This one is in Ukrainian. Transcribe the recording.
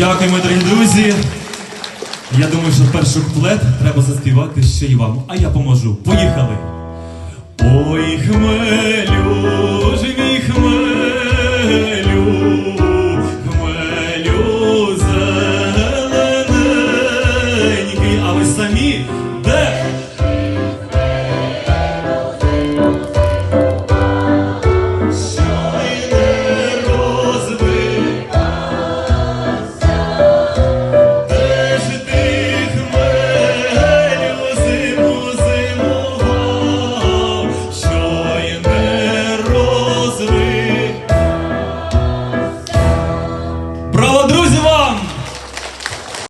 Дякуємо, дорогі друзі. Я думаю, що перший куплет треба заспівати ще й вам. А я поможу. Поїхали!